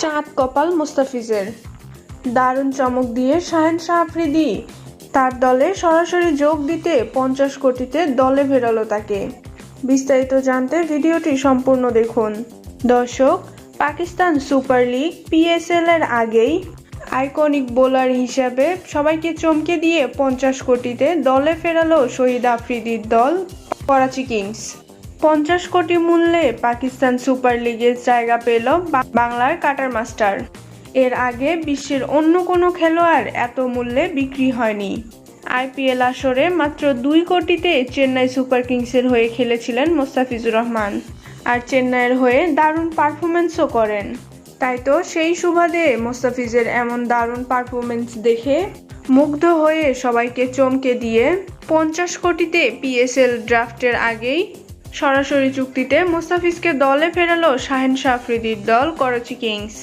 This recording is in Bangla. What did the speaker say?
চাঁদ কপাল মুস্তাফিজের। দারুণ চমক দিয়ে শাহেন শাহ আফ্রিদি তার দলে সরাসরি যোগ দিতে পঞ্চাশ কোটিতে দলে ফেরালো তাকে। বিস্তারিত জানতে ভিডিওটি সম্পূর্ণ দেখুন। দর্শক, পাকিস্তান সুপার লিগ পিএসএল এর আগেই আইকনিক বোলার হিসাবে সবাইকে চমকে দিয়ে পঞ্চাশ কোটিতে দলে ফেরালো শহীদ আফ্রিদির দল করাচি কিংস। পঞ্চাশ কোটি মূল্যে পাকিস্তান সুপার লিগের জায়গা পেল বাংলার কাটার মাস্টার। এর আগে বিশ্বের অন্য কোনো খেলোয়াড় এত মূল্যে বিক্রি হয়নি। আইপিএল আসরে মাত্র দুই কোটিতে চেন্নাই সুপার কিংসের হয়ে খেলেছিলেন মোস্তাফিজুর রহমান। আর চেন্নাইয়ের হয়ে দারুণ পারফরমেন্সও করেন। তাই তো সেই সুবাদে মোস্তাফিজের এমন দারুণ পারফরমেন্স দেখে মুগ্ধ হয়ে সবাইকে চমকে দিয়ে পঞ্চাশ কোটিতে পিএসএল ড্রাফটের আগেই সরাসরি চুক্তিতে মোস্তাফিজকে দলে ফেরালো শাহেন শাহ আফ্রিদির দল করাচি কিংস।